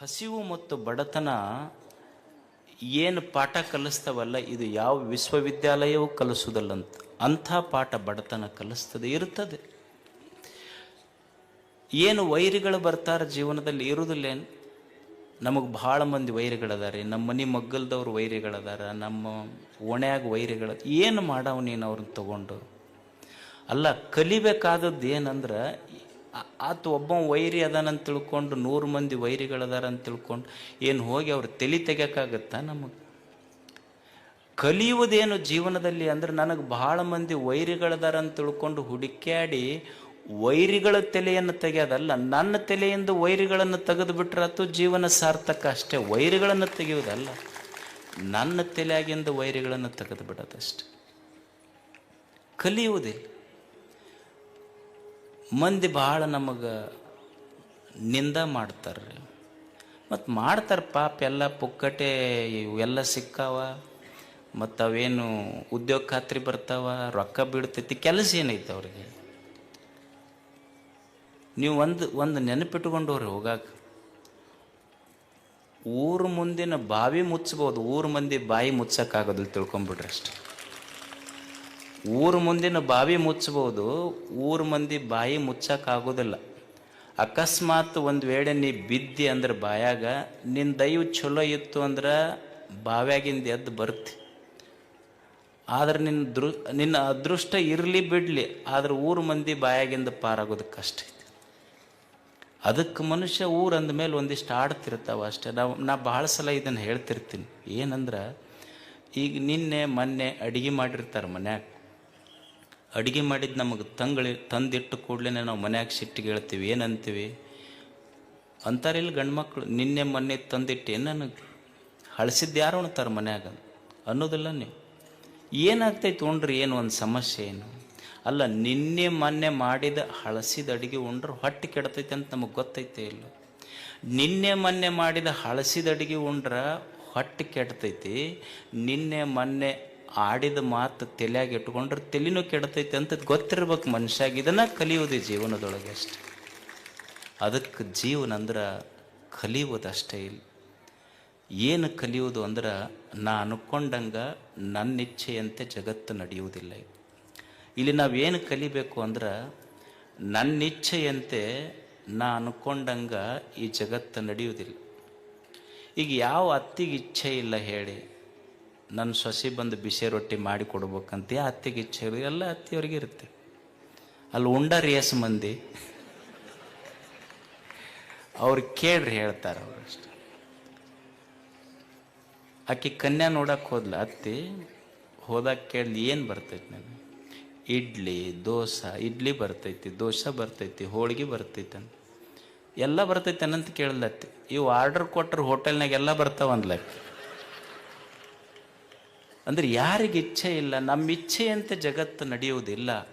ಹಸಿವು ಮತ್ತು ಬಡತನ ಏನು ಪಾಠ ಕಲಿಸ್ತವಲ್ಲ, ಇದು ಯಾವ ವಿಶ್ವವಿದ್ಯಾಲಯವೂ ಕಲಿಸುವುದಲ್ಲಂತ. ಅಂಥ ಪಾಠ ಬಡತನ ಕಲಿಸ್ತದೆ ಇರುತ್ತದೆ ಏನು ವೈರಿಗಳು ಬರ್ತಾರೆ ಜೀವನದಲ್ಲಿ? ಇರುವುದಿಲ್ಲೇನು ನಮಗೆ ಭಾಳ ಮಂದಿ ವೈರಿಗಳದಾರೆ. ನಮ್ಮ ಮನೆ ಮಗ್ಗಲ್ದವ್ರು ವೈರಿಗಳದಾರ. ನಮ್ಮ ಓಣ್ಯಾಗ ವೈರಿಗಳ, ಏನು ಮಾಡವ ನೀನು ಅವ್ರನ್ನ ತಗೊಂಡು? ಅಲ್ಲ, ಕಲಿಬೇಕಾದದ್ದು ಏನಂದ್ರೆ ಆತ ಒಬ್ಬ ವೈರಿ ಅದಾನಂತ ತಿಳ್ಕೊಂಡು, ನೂರು ಮಂದಿ ವೈರಿಗಳದಾರ ಅಂತ ತಿಳ್ಕೊಂಡು ಏನು ಹೋಗಿ ಅವ್ರು ತಲೆ ತೆಗಿಯೋಕ್ಕಾಗತ್ತಾ ನಮಗೆ? ಕಲಿಯುವುದೇನು ಜೀವನದಲ್ಲಿ ಅಂದ್ರೆ ನನಗೆ ಬಹಳ ಮಂದಿ ವೈರಿಗಳದಾರ ಅಂತ ತಿಳ್ಕೊಂಡು ಹುಡುಕ್ಯಾಡಿ ವೈರಿಗಳ ತಲೆಯನ್ನು ತೆಗೆಯೋದಲ್ಲ, ನನ್ನ ತಲೆಯಿಂದ ವೈರಿಗಳನ್ನು ತೆಗೆದು ಬಿಟ್ರೆ ಅದು ಜೀವನ ಸಾರ್ಥಕ ಅಷ್ಟೇ. ವೈರಿಗಳನ್ನು ತೆಗೆಯುವುದಲ್ಲ, ನನ್ನ ತಲೆಯಾಗಿಂದ ವೈರಿಗಳನ್ನು ತೆಗೆದು ಬಿಡೋದಷ್ಟೆ ಕಲಿಯುವುದಿಲ್ಲ. ಮಂದಿ ಭಾಳ ನಮಗೆ ನಿಂದ ಮಾಡ್ತಾರೆ ಮತ್ತು ಮಾಡ್ತಾರೆ ಪಾಪ ಎಲ್ಲ ಪುಕ್ಕಟೆ ಇವೆಲ್ಲ ಸಿಕ್ಕಾವ ಮತ್ತು ಅವೇನು ಉದ್ಯೋಗ ಖಾತ್ರಿ ಬರ್ತಾವ, ರೊಕ್ಕ ಬೀಳ್ತೈತಿ, ಕೆಲಸ ಏನೈತೆ ಅವ್ರಿಗೆ? ನೀವು ಒಂದು ಒಂದು ನೆನಪಿಟ್ಕೊಂಡವ್ರಿ ಹೋಗಾಕ. ಊರು ಮುಂದಿನ ಬಾವಿ ಮುಚ್ಚಬೋದು ಊರು ಮಂದಿ ಬಾಯಿ ಮುಚ್ಚಕ್ಕಾಗೋದಿಲ್ಲ ತಿಳ್ಕೊಂಬಿಡ್ರಿ ಅಷ್ಟೆ. ಊರು ಮುಂದಿನ ಬಾವಿ ಮುಚ್ಚಬಹುದು, ಊರ ಮಂದಿ ಬಾಯಿ ಮುಚ್ಚಕ್ಕಾಗೋದಿಲ್ಲ. ಅಕಸ್ಮಾತ್ ಒಂದು ವೇಳೆ ನೀ ಬಿದ್ದಿ ಅಂದ್ರೆ ಬಾಯಾಗ ನಿನ್ನ ದೈವ ಚಲೋ ಇತ್ತು ಅಂದ್ರೆ ಬಾವ್ಯಾಗಿಂದ ಎದ್ದು ಬರ್ತಿ. ಆದ್ರೆ ನಿನ್ನ ದೃ, ನಿನ್ನ ಅದೃಷ್ಟ ಇರಲಿ ಬಿಡಲಿ, ಆದ್ರೆ ಊರು ಮಂದಿ ಬಾಯಾಗಿಂದ ಪಾರಾಗೋದಕ್ಕೆ ಕಷ್ಟ ಐತಿ. ಅದಕ್ಕೆ ಮನುಷ್ಯ ಊರು ಅಂದಮೇಲೆ ಒಂದಿಷ್ಟು ಆಡ್ತಿರ್ತಾವ ಅಷ್ಟೇ. ನಾವು, ನಾ ಭಾಳ ಸಲ ಇದನ್ನು ಹೇಳ್ತಿರ್ತೀನಿ. ಏನಂದ್ರೆ, ಈಗ ನಿನ್ನೆ ಮೊನ್ನೆ ಅಡಿಗೆ ಮಾಡಿರ್ತಾರೆ ಮನ್ಯಾಗ. ಅಡುಗೆ ಮಾಡಿದ್ದು ನಮಗೆ ತಂಗಳಿ, ತಂದಿಟ್ಟು ಕೂಡಲೇ ನಾವು ಮನ್ಯಾಗ ಸಿಟ್ಟಿಗೆ ಹೇಳ್ತೀವಿ, ಏನಂತೀವಿ? ಅಂತಾರಿಲ್ಲ ಗಂಡು ಮಕ್ಕಳು ನಿನ್ನೆ ಮೊನ್ನೆ ತಂದಿಟ್ಟು ನನಗೆ ಹಳಸಿದ್ದು ಯಾರು ಉಣ್ತಾರೆ ಮನ್ಯಾಗ? ಅನ್ನೋದಿಲ್ಲ ನೀವು. ಏನಾಗ್ತೈತೆ ಉಂಡ್ರಿ, ಏನು ಒಂದು ಸಮಸ್ಯೆ ಏನು? ಅಲ್ಲ, ನಿನ್ನೆ ಮೊನ್ನೆ ಮಾಡಿದ ಹಳಸಿದ ಅಡುಗೆ ಉಂಡ್ರೆ ಹೊಟ್ಟೆ ಕೆಡ್ತೈತೆ ಅಂತ ನಮಗೆ ಗೊತ್ತೈತೆ ಇಲ್ಲ? ನಿನ್ನೆ ಮೊನ್ನೆ ಮಾಡಿದ ಹಳಸಿದ ಅಡುಗೆ ಉಂಡ್ರೆ ಹೊಟ್ಟೆ ಕೆಡ್ತೈತಿ, ನಿನ್ನೆ ಮೊನ್ನೆ ಆಡಿದ ಮಾತು ತಲೆಯಾಗಿ ಇಟ್ಕೊಂಡ್ರೆ ತಲೆನೂ ಕೆಡ್ತೈತೆ ಅಂತ ಗೊತ್ತಿರ್ಬೇಕು ಮನುಷ್ಯಾಗ. ಇದನ್ನ ಕಲಿಯೋದು ಜೀವನದೊಳಗೆ ಅಷ್ಟೆ. ಅದಕ್ಕೆ ಜೀವನ ಅಂದ್ರೆ ಕಲಿಯುವುದಷ್ಟೇ ಇಲ್ಲ. ಏನು ಕಲಿಯೋದು ಅಂದ್ರೆ ನಾ ಅನ್ಕೊಂಡಂಗೆ ನನ್ನ ಇಚ್ಛೆಯಂತೆ ಜಗತ್ತು ನಡೆಯುವುದಿಲ್ಲ. ಇಲ್ಲಿ ನಾವೇನು ಕಲಿಬೇಕು ಅಂದ್ರೆ ನನ್ನ ಇಚ್ಛೆಯಂತೆ ನಾ ಅನ್ಕೊಂಡಂಗೆ ಈ ಜಗತ್ತು ನಡೆಯುವುದಿಲ್ಲ. ಈಗ ಯಾವ ಅತ್ತಿಗೆ ಇಚ್ಛೆ ಇಲ್ಲ ಹೇಳಿ. ನನ್ನ ಸೊಸೆ ಬಂದು ಬಿಸಿ ರೊಟ್ಟಿ ಮಾಡಿ ಕೊಡ್ಬೇಕಂತ ಅತ್ತೆಗೆ ಇಚ್ಛೆ ಎಲ್ಲ ಅತ್ತಿಯವ್ರಿಗೆ ಇರುತ್ತೆ. ಅಲ್ಲಿ ಉಂಡ ರೇಸ್ ಮಂದಿ. ಅವ್ರು ಕೇಳ್ರಿ ಹೇಳ್ತಾರೆ ಅವ್ರು ಅಷ್ಟೆ. ಆಕೆ ಕನ್ಯಾ ನೋಡಕ್ಕೆ ಹೋದ್ಲ, ಅತ್ತಿ ಹೋದಾಗ ಕೇಳಿ ಏನು ಬರ್ತೈತಿ ನನಗೆ? ಇಡ್ಲಿ, ದೋಸೆ, ಇಡ್ಲಿ ಬರ್ತೈತಿ, ದೋಸೆ ಬರ್ತೈತಿ, ಹೋಳಿಗೆ ಬರ್ತೈತೆ ಎಲ್ಲ ಬರ್ತೈತಿ ಅನ್ನಂತ ಕೇಳ್ದತ್ತಿ ಇವು ಆರ್ಡರ್ ಕೊಟ್ಟರು ಹೋಟೆಲ್ನಾಗೆಲ್ಲ ಎಲ್ಲ ಬರ್ತಾವ ಅಂದ್ಲಕ್ಕಿ ಅಂದ್ರೆ ಯಾರಿಗೆ ಇಚ್ಛೆ ಇಲ್ಲ, ನಮ್ಮ ಇಚ್ಛೆಯಂತೆ ಜಗತ್ತು ನಡೆಯುವುದಿಲ್ಲ.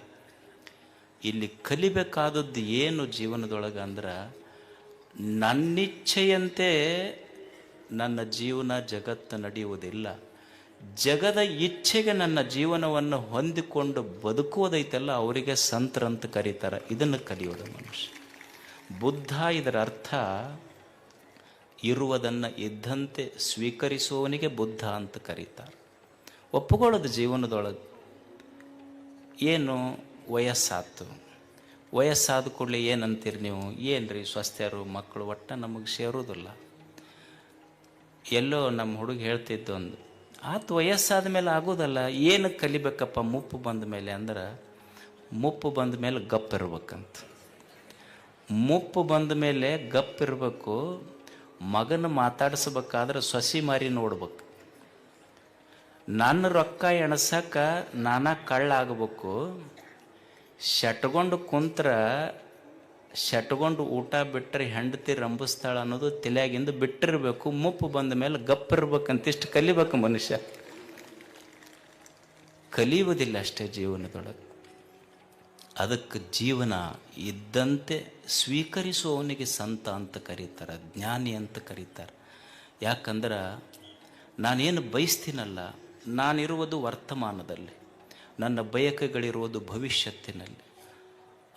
ಇಲ್ಲಿ ಕಲಿಬೇಕಾದದ್ದು ಏನು ಜೀವನದೊಳಗೆ ಅಂದ್ರೆ, ನನ್ನಿಚ್ಛೆಯಂತೆ ನನ್ನ ಜೀವನ ಜಗತ್ತು ನಡೆಯುವುದಿಲ್ಲ. ಜಗದ ಇಚ್ಛೆಗೆ ನನ್ನ ಜೀವನವನ್ನು ಹೊಂದಿಕೊಂಡು ಬದುಕುವುದೈತಲ್ಲ, ಅವರಿಗೆ ಸಂತರ ಅಂತ ಕರೀತಾರೆ. ಇದನ್ನು ಕಲಿಯೋದು ಮನುಷ್ಯ. ಬುದ್ಧ ಇದರ ಅರ್ಥ, ಇರುವುದನ್ನು ಇದ್ದಂತೆ ಸ್ವೀಕರಿಸುವವನಿಗೆ ಬುದ್ಧ ಅಂತ ಕರೀತಾರೆ. ಒಪ್ಪುಕೊಳ್ಳೋದು ಜೀವನದೊಳಗೆ. ಏನು ವಯಸ್ಸಾತು ವಯಸ್ಸಾದ ಕೂಡಲೇ ಏನಂತೀರಿ ನೀವು? ಏನು ರೀ ಸ್ವಸ್ಥರು, ಮಕ್ಕಳು ಒಟ್ಟು ನಮಗೆ ಸೇರೋದಿಲ್ಲ ಎಲ್ಲೋ ನಮ್ಮ ಹುಡುಗ ಹೇಳ್ತಿದ್ದೊಂದು ಆತು ವಯಸ್ಸಾದ ಮೇಲೆ ಆಗೋದಲ್ಲ, ಏನು ಕಲಿಬೇಕಪ್ಪ ಮುಪ್ಪು ಬಂದ ಮೇಲೆ ಅಂದ್ರೆ, ಮುಪ್ಪು ಬಂದ ಮೇಲೆ ಗಪ್ ಇರ್ಬೇಕಂತ. ಮುಪ್ಪು ಬಂದ ಮೇಲೆ ಗಪ್ ಇರಬೇಕು, ಮಗನ ಮಾತಾಡಿಸ್ಬೇಕಾದ್ರೆ ಸೊಸಿ ಮಾರಿ ನೋಡ್ಬೇಕು. ನನ್ನ ರೊಕ್ಕ ಎಣಸಕ್ಕ ನಾನಾ ಕಳ್ಳಾಗಬೇಕು. ಶಟ್ಗೊಂಡು ಕುಂತ್ರ ಶಟ್ಗೊಂಡು ಊಟ ಬಿಟ್ಟರೆ ಹೆಂಡತಿ ರಂಬಿಸ್ತಾಳ ಅನ್ನೋದು ತಲೆಯಾಗಿಂದ ಬಿಟ್ಟಿರಬೇಕು. ಮುಪ್ಪು ಬಂದ ಮೇಲೆ ಗಪ್ಪಿರ್ಬೇಕಂತ ಇಷ್ಟು ಕಲಿಬೇಕು ಮನುಷ್ಯ. ಕಲಿಯುವುದಿಲ್ಲ ಅಷ್ಟೇ ಜೀವನದೊಳಗೆ. ಅದಕ್ಕೆ ಜೀವನ ಇದ್ದಂತೆ ಸ್ವೀಕರಿಸುವವನಿಗೆ ಸಂತ ಅಂತ ಕರೀತಾರೆ, ಜ್ಞಾನಿ ಅಂತ ಕರೀತಾರೆ. ಯಾಕಂದ್ರೆ ನಾನೇನು ಬಯಸ್ತೀನಲ್ಲ ನಾನಿರುವುದು ವರ್ತಮಾನದಲ್ಲಿ, ನನ್ನ ಬಯಕೆಗಳಿರುವುದು ಭವಿಷ್ಯತ್ತಿನಲ್ಲಿ.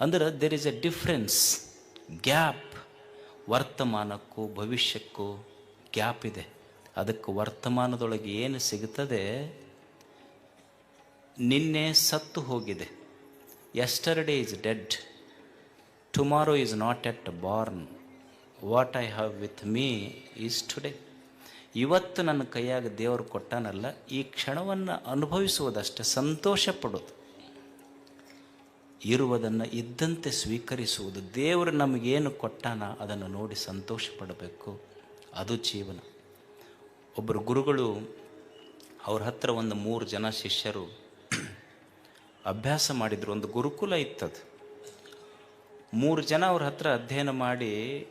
ಅಂದ್ರೆ there is a difference gap ವರ್ತಮಾನಕ್ಕೂ ಭವಿಷ್ಯಕ್ಕೂ ಗ್ಯಾಪ್ ಇದೆ. ಅದಕ್ಕೆ ವರ್ತಮಾನದೊಳಗೆ ಏನು ಸಿಗುತ್ತದೆ? ನಿನ್ನೆ ಸತ್ತು ಹೋಗಿದೆ. Yesterday is dead tomorrow is not yet born what I have with me is today ಇವತ್ತು ನನ್ನ ಕೈಯಾಗ ದೇವರು ಕೊಟ್ಟಾನಲ್ಲ, ಈ ಕ್ಷಣವನ್ನು ಅನುಭವಿಸುವುದಷ್ಟೇ ಸಂತೋಷ ಪಡೋದು ಇರುವುದನ್ನು ಇದ್ದಂತೆ ಸ್ವೀಕರಿಸುವುದು. ದೇವರು ನಮಗೇನು ಕೊಟ್ಟಾನ, ಅದನ್ನು ನೋಡಿ ಸಂತೋಷ ಪಡಬೇಕು. ಅದು ಜೀವನ. ಒಬ್ಬರು ಗುರುಗಳು, ಅವ್ರ ಹತ್ರ ಒಂದು ಮೂರು ಜನ ಶಿಷ್ಯರು ಅಭ್ಯಾಸ ಮಾಡಿದ್ರು. ಒಂದು ಗುರುಕುಲ ಇತ್ತದು. ಮೂರು ಜನ ಅವ್ರ ಹತ್ರ ಅಧ್ಯಯನ ಮಾಡಿ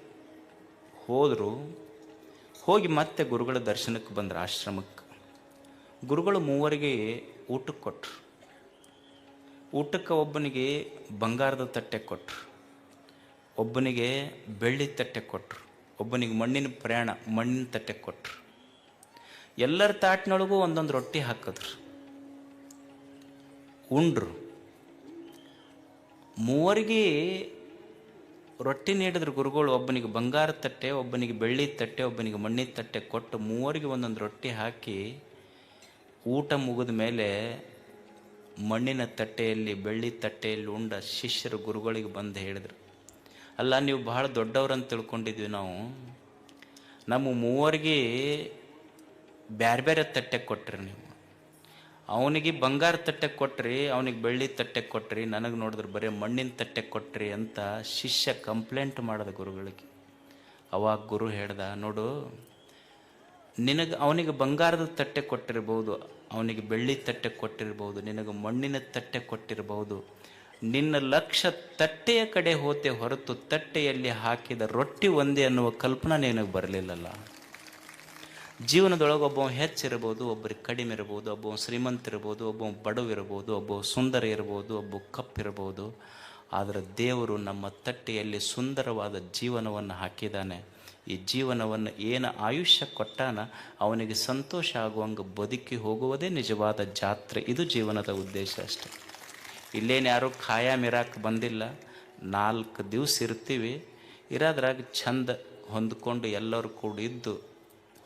ಹೋದರು. ಹೋಗಿ ಮತ್ತೆ ಗುರುಗಳ ದರ್ಶನಕ್ಕೆ ಬಂದರು ಆಶ್ರಮಕ್ಕೆ. ಗುರುಗಳು ಮೂವರಿಗೆ ಊಟಕ್ಕೆ ಕೊಟ್ಟರು ಊಟಕ್ಕೆ ಒಬ್ಬನಿಗೆ ಬಂಗಾರದ ತಟ್ಟೆ ಕೊಟ್ಟರು ಒಬ್ಬನಿಗೆ ಬೆಳ್ಳಿ ತಟ್ಟೆ ಕೊಟ್ಟರು ಒಬ್ಬನಿಗೆ ಮಣ್ಣಿನ ಪ್ರಯಾಣ, ಮಣ್ಣಿನ ತಟ್ಟೆ ಕೊಟ್ಟರು ಎಲ್ಲರ ತಾಟ್ನೊಳಗೂ ಒಂದೊಂದು ರೊಟ್ಟಿ ಹಾಕಿದ್ರು. ಉಂಡ್ರು. ಮೂವರಿಗೆ ರೊಟ್ಟಿ ನೀಡಿದ್ರು ಗುರುಗಳು ಒಬ್ಬನಿಗೆ ಬಂಗಾರ ತಟ್ಟೆ, ಒಬ್ಬನಿಗೆ ಬೆಳ್ಳಿ ತಟ್ಟೆ, ಒಬ್ಬನಿಗೆ ಮಣ್ಣಿನ ತಟ್ಟೆ ಕೊಟ್ಟು ಮೂವರಿಗೆ ಒಂದೊಂದು ರೊಟ್ಟಿ ಹಾಕಿ ಊಟ ಮುಗಿದ ಮೇಲೆ ಮಣ್ಣಿನ ತಟ್ಟೆಯಲ್ಲಿ, ಬೆಳ್ಳಿ ತಟ್ಟೆಯಲ್ಲಿ ಉಂಡ ಶಿಷ್ಯರು ಗುರುಗಳಿಗೆ ಬಂದು ಹೇಳಿದರು. ಅಲ್ಲ, ನೀವು ಬಹಳ ದೊಡ್ಡವ್ರಂತ ತಿಳ್ಕೊಂಡಿದ್ವಿ ನಾವು. ನಮ್ಮ ಮೂವರಿಗೆ ಬ್ಯಾರೆ ಬೇರೆ ತಟ್ಟೆ ಕೊಟ್ರಿ ನೀವು. ಅವನಿಗೆ ಬಂಗಾರ ತಟ್ಟೆ ಕೊಟ್ರಿ, ಅವನಿಗೆ ಬೆಳ್ಳಿ ತಟ್ಟೆ ಕೊಟ್ರಿ, ನನಗೆ ನೋಡಿದ್ರೆ ಬರೀ ಮಣ್ಣಿನ ತಟ್ಟೆ ಕೊಟ್ರಿ ಅಂತ ಶಿಷ್ಯ ಕಂಪ್ಲೇಂಟ್ ಮಾಡಿದ ಗುರುಗಳಿಗೆ. ಅವಾಗ ಗುರು ಹೇಳ್ದ, ನೋಡು, ನಿನಗೆ ಅವನಿಗೆ ಬಂಗಾರದ ತಟ್ಟೆ ಕೊಟ್ಟಿರ್ಬೋದು, ಅವನಿಗೆ ಬೆಳ್ಳಿ ತಟ್ಟೆ ಕೊಟ್ಟಿರ್ಬೋದು, ನಿನಗೆ ಮಣ್ಣಿನ ತಟ್ಟೆ ಕೊಟ್ಟಿರ್ಬೋದು. ನಿನ್ನ ಲಕ್ಷ ತಟ್ಟೆಯ ಕಡೆ ಹೋತೆ ಹೊರತು ತಟ್ಟೆಯಲ್ಲಿ ಹಾಕಿದ ರೊಟ್ಟಿ ಒಂದೇ ಅನ್ನುವ ಕಲ್ಪನಾ ನಿನಗೆ ಬರಲಿಲ್ಲಲ್ಲ. ಜೀವನದೊಳಗೆ ಒಬ್ಬ ಹೆಚ್ಚಿರ್ಬೋದು ಒಬ್ಬರಿಗೆ ಕಡಿಮೆ ಇರ್ಬೋದು ಒಬ್ಬ ಶ್ರೀಮಂತ ಇರ್ಬೋದು ಒಬ್ಬ ಬಡವಿರ್ಬೋದು, ಒಬ್ಬ ಸುಂದರ ಇರ್ಬೋದು ಒಬ್ಬ ಕಪ್ಪಿರ್ಬೋದು. ಆದರೆ ದೇವರು ನಮ್ಮ ತಟ್ಟೆಯಲ್ಲಿ ಸುಂದರವಾದ ಜೀವನವನ್ನು ಹಾಕಿದ್ದಾನೆ ಈ ಜೀವನವನ್ನು ಏನು ಆಯುಷ್ಯ ಕೊಟ್ಟಾನ ಅವನಿಗೆ ಸಂತೋಷ ಆಗುವಂಗೆ ಬದುಕಿ ಹೋಗುವುದೇ ನಿಜವಾದ ಜಾತ್ರೆ. ಇದು ಜೀವನದ ಉದ್ದೇಶ ಅಷ್ಟೆ. ಇಲ್ಲೇನು ಯಾರೂ ಖಾಯಂ ಇರಕ್ಕೆ ಬಂದಿಲ್ಲ. ನಾಲ್ಕು ದಿವಸ ಇರ್ತೀವಿ. ಇರೋದ್ರಾಗ ಚಂದ ಹೊಂದ್ಕೊಂಡು ಎಲ್ಲರೂ ಕೂಡ ಇದ್ದು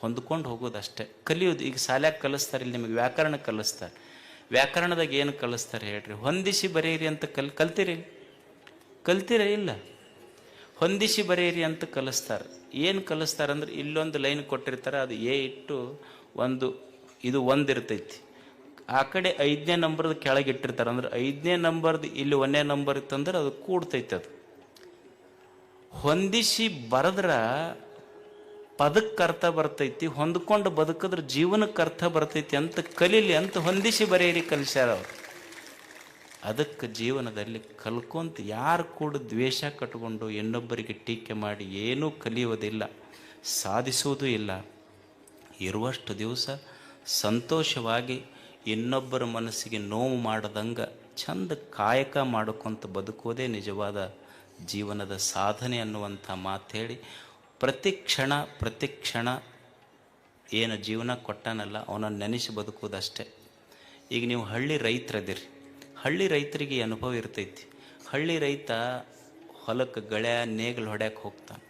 ಹೊಂದ್ಕೊಂಡು ಹೋಗೋದಷ್ಟೇ. ಕಲಿಯೋದು ಈಗ ಶಾಲ್ಯಾಗ ಕಲಿಸ್ತಾರೆ, ಇಲ್ಲಿ ನಿಮಗೆ ವ್ಯಾಕರಣ ಕಲಿಸ್ತಾರೆ. ವ್ಯಾಕರಣದಾಗ ಏನು ಕಲಿಸ್ತಾರೆ ಹೇಳ್ರಿ? ಹೊಂದಿಸಿ ಬರೆಯಿರಿ ಅಂತ ಕಲ್, ಕಲ್ತಿರಿ? ಕಲ್ತಿರ ಇಲ್ಲ? ಹೊಂದಿಸಿ ಬರೆಯಿರಿ ಅಂತ ಕಲಿಸ್ತಾರೆ. ಏನು ಕಲಿಸ್ತಾರೆ ಅಂದ್ರೆ ಇಲ್ಲೊಂದು ಲೈನ್ ಕೊಟ್ಟಿರ್ತಾರೆ, ಅದು ಎ ಇಟ್ಟು ಒಂದು, ಇದು ಒಂದಿರ್ತೈತಿ ಆ ಕಡೆ ಐದನೇ ನಂಬರ್ದು ಕೆಳಗೆ ಇಟ್ಟಿರ್ತಾರೆ. ಅಂದ್ರೆ ಐದನೇ ನಂಬರ್ದು ಇಲ್ಲಿ ಒಂದೇ ನಂಬರ್ ಇತ್ತಂದ್ರೆ ಅದು ಕೂಡ್ತೈತೆ ಅದು. ಹೊಂದಿಸಿ ಬರೆದ್ರ ಪದಕ್ಕೆ ಅರ್ಥ ಬರ್ತೈತಿ, ಹೊಂದ್ಕೊಂಡು ಬದುಕಿದ್ರೆ ಜೀವನಕ್ಕೆ ಅರ್ಥ ಬರ್ತೈತಿ ಅಂತ ಕಲೀಲಿ ಅಂತ ಹೊಂದಿಸಿ ಬರೆಯಿರಿ ಕಲಿಸ್ಯಾರ ಅವರು. ಅದಕ್ಕೆ ಜೀವನದಲ್ಲಿ ಕಲ್ಕೊಂತ ಯಾರು ಕೂಡ ದ್ವೇಷ ಕಟ್ಕೊಂಡು ಇನ್ನೊಬ್ಬರಿಗೆ ಟೀಕೆ ಮಾಡಿ ಏನೂ ಕಲಿಯೋದಿಲ್ಲ ಸಾಧಿಸುವುದು ಇಲ್ಲ. ಇರುವಷ್ಟು ದಿವಸ ಸಂತೋಷವಾಗಿ ಇನ್ನೊಬ್ಬರ ಮನಸ್ಸಿಗೆ ನೋವು ಮಾಡದಂಗೆ ಚಂದ ಕಾಯಕ ಮಾಡ್ಕೊಂತ ಬದುಕೋದೇ ನಿಜವಾದ ಜೀವನದ ಸಾಧನೆ ಅನ್ನುವಂಥ ಮಾತು ಹೇಳಿ ಪ್ರತಿ ಕ್ಷಣ ಪ್ರತಿ ಕ್ಷಣ ಏನು ಜೀವನ ಕೊಟ್ಟಾನಲ್ಲ, ಅವನನ್ನು ನೆನೆಸಿ ಬದುಕೋದಷ್ಟೇ ಈಗ ನೀವು ಹಳ್ಳಿ ರೈತರದಿರಿ. ಹಳ್ಳಿ ರೈತರಿಗೆ ಅನುಭವ ಇರ್ತೈತಿ. ಹಳ್ಳಿ ರೈತ ಹೊಲಕ್ಕೆ ಗಳೆ ನೇಗಿಲು ಹೊಡ್ಯಕ್ಕೆ ಹೋಗ್ತಾನೆ.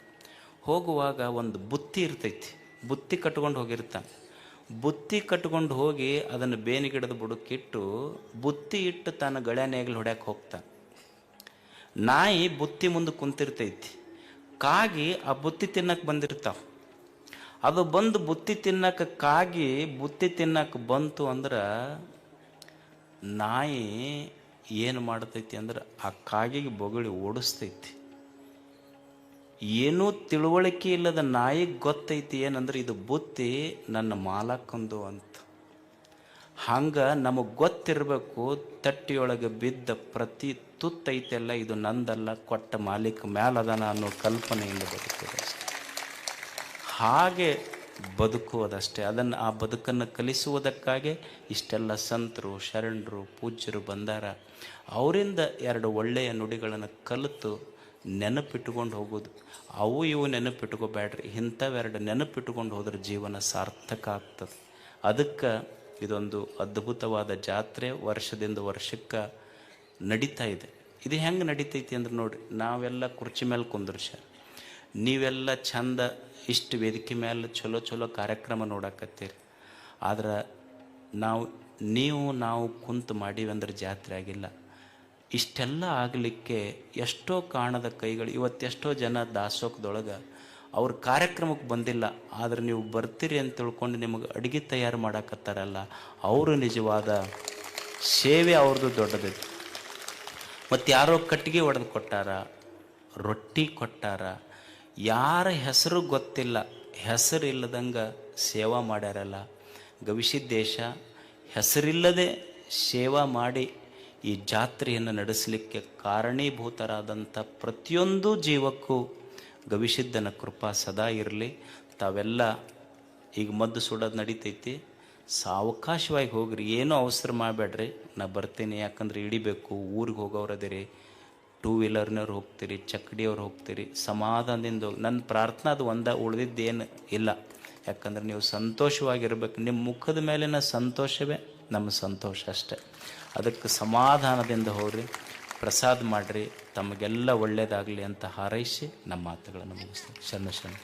ಹೋಗುವಾಗ ಒಂದು ಬುತ್ತಿ ಇರ್ತೈತಿ. ಬುತ್ತಿ ಕಟ್ಕೊಂಡು ಹೋಗಿರ್ತಾನೆ. ಬುತ್ತಿ ಕಟ್ಕೊಂಡು ಹೋಗಿ ಅದನ್ನು ಬೇನಿಗಿಡದ ಬುಡಕ್ಕಿಟ್ಟು ಬುತ್ತಿ ಇಟ್ಟು ತಾನು ಗಳೆ ನೇಗಿಲು ಹೊಡ್ಯಕ್ಕೆ ಹೋಗ್ತಾನೆ. ನಾಯಿ ಬುತ್ತಿ ಮುಂದೆ ಕುಂತಿರ್ತೈತಿ. ಕಾಗಿ ಆ ಬುತ್ತಿ ತಿನ್ನಕ್ಕೆ ಬಂದಿರ್ತಾವೆ. ಅದು ಬಂದು ಬುತ್ತಿ ತಿನ್ನಕ್ಕೆ ಕಾಗಿ ಬುತ್ತಿ ತಿನ್ನಕ್ಕೆ ಬಂತು ಅಂದ್ರೆ ನಾಯಿ ಏನು ಮಾಡ್ತೈತಿ ಅಂದ್ರೆ ಆ ಕಾಗಿಗೆ ಬೊಗಳಿ ಓಡಿಸ್ತೈತಿ. ಏನೂ ತಿಳುವಳಿಕೆ ಇಲ್ಲದ ನಾಯಿಗೆ ಗೊತ್ತೈತಿ ಏನಂದ್ರೆ ಇದು ಬುತ್ತಿ ನನ್ನ ಮಾಲಕ್ಕಂದು ಅಂತ. ಹಂಗೆ ನಮಗೆ ಗೊತ್ತಿರಬೇಕು ತಟ್ಟಿಯೊಳಗೆ ಬಿದ್ದ ಪ್ರತಿ ತುತ್ತೈತೆಲ್ಲ ಇದು ನಂದಲ್ಲ, ಕೊಟ್ಟ ಮಾಲೀಕ ಮ್ಯಾಲದನ ಅನ್ನೋ ಕಲ್ಪನೆಯಿಂದ ಬದುಕೋದಷ್ಟೆ ಹಾಗೆ ಬದುಕುವುದಷ್ಟೇ. ಅದನ್ನು ಆ ಬದುಕನ್ನು ಕಲಿಸುವುದಕ್ಕಾಗಿ ಇಷ್ಟೆಲ್ಲ ಸಂತರು, ಶರಣರು, ಪೂಜ್ಯರು ಬಂದಾರ. ಅವರಿಂದ ಎರಡು ಒಳ್ಳೆಯ ನುಡಿಗಳನ್ನು ಕಲಿತು ನೆನಪಿಟ್ಟುಕೊಂಡು ಹೋಗೋದು ಅವು ಇವು ನೆನಪಿಟ್ಕೋಬೇಡ್ರಿ ಇಂಥವೆರಡು ನೆನಪಿಟ್ಟುಕೊಂಡು ಹೋದ್ರೆ ಜೀವನ ಸಾರ್ಥಕ ಆಗ್ತದೆ. ಅದಕ್ಕೆ ಇದೊಂದು ಅದ್ಭುತವಾದ ಜಾತ್ರೆ. ವರ್ಷದಿಂದ ವರ್ಷಕ್ಕೆ ನಡೀತಾ ಇದೆ. ಇದು ಹೆಂಗೆ ನಡೀತೈತಿ ಅಂದ್ರೆ ನೋಡ್ರಿ, ನಾವೆಲ್ಲ ಕುರ್ಚಿ ಮೇಲೆ ಕುಂದ್ರಸ್ಯಾರ ನೀವೆಲ್ಲ ಚಂದ ಇಷ್ಟು ವೇದಿಕೆ ಮೇಲೆ ಚಲೋ ಚಲೋ ಕಾರ್ಯಕ್ರಮ ನೋಡಕತ್ತೀರಿ. ಆದ್ರೆ ನಾವು, ನೀವು ನಾವು ಕುಂತು ಮಾಡೀವಂದ್ರೆ ಜಾತ್ರೆ ಆಗಿಲ್ಲ. ಇಷ್ಟೆಲ್ಲ ಆಗಲಿಕ್ಕೆ ಎಷ್ಟೋ ಕಾಣದ ಕೈಗಳು ಇವತ್ತೆಷ್ಟೋ ಜನ ದಾಸೋಕದೊಳಗೆ ಅವ್ರ ಕಾರ್ಯಕ್ರಮಕ್ಕೆ ಬಂದಿಲ್ಲ. ಆದ್ರೆ ನೀವು ಬರ್ತೀರಿ ಅಂತ ತಿಳ್ಕೊಂಡು ನಿಮಗೆ ಅಡುಗೆ ತಯಾರು ಮಾಡಕತ್ತಾರಲ್ಲ, ಅವರು ನಿಜವಾದ ಸೇವೆ ಅವ್ರದ್ದು ದೊಡ್ಡದೈತಿ ಮತ್ತು ಯಾರೋ ಕಟ್ಟಿಗೆ ಒಡೆದು ಕೊಟ್ಟಾರ, ರೊಟ್ಟಿ ಕೊಟ್ಟಾರ. ಯಾರ ಹೆಸರು ಗೊತ್ತಿಲ್ಲ ಹೆಸರು ಇಲ್ಲದಂಗೆ ಸೇವಾ ಮಾಡ್ಯಾರಲ್ಲ. ಗವಿಸಿದ್ದೇಶ, ಹೆಸರಿಲ್ಲದೆ ಸೇವಾ ಮಾಡಿ ಈ ಜಾತ್ರೆಯನ್ನು ನಡೆಸಲಿಕ್ಕೆ ಕಾರಣೀಭೂತರಾದಂಥ ಪ್ರತಿಯೊಂದು ಜೀವಕ್ಕೂ ಗವಿಸಿದ್ದನ ಕೃಪಾ ಸದಾ ಇರಲಿ. ತಾವೆಲ್ಲ ಈಗ ಮದ್ದು ಸುಡೋದು ನಡೀತೈತಿ. ಸಾವಕಾಶವಾಗಿ ಹೋಗ್ರಿ, ಏನೂ ಅವಸರ ಮಾಡಬೇಡ್ರಿ. ನಾ ಬರ್ತೀನಿ, ಯಾಕಂದ್ರೆ ಇಡಿಬೇಕು ಊರಿಗೆ ಹೋಗೋರದಿರಿ ಟೂ ವೀಲರ್ನವ್ರು ಹೋಗ್ತೀರಿ, ಚಕ್ಡಿಯವ್ರು ಹೋಗ್ತೀರಿ, ಸಮಾಧಾನದಿಂದ ಹೋಗಿ ನನ್ನ ಪ್ರಾರ್ಥನೆ ಅದು ಒಂದ, ಉಳಿದಿದ್ದೇನು ಇಲ್ಲ. ಯಾಕಂದ್ರೆ ನೀವು ಸಂತೋಷವಾಗಿರ್ಬೇಕು. ನಿಮ್ಮ ಮುಖದ ಮೇಲಿನ ಸಂತೋಷವೇ ನಮ್ಮ ಸಂತೋಷ ಅಷ್ಟೆ. ಅದಕ್ಕೆ ಸಮಾಧಾನದಿಂದ ಹೋಗ್ರಿ, ಪ್ರಸಾದ ಮಾಡಿರಿ, ತಮಗೆಲ್ಲ ಒಳ್ಳೆಯದಾಗಲಿ ಅಂತ ಹಾರೈಸಿ ನಮ್ಮ ಮಾತುಗಳನ್ನು ಮುಗಿಸ್ತೀನಿ. ಶರಣ ಶರಣ.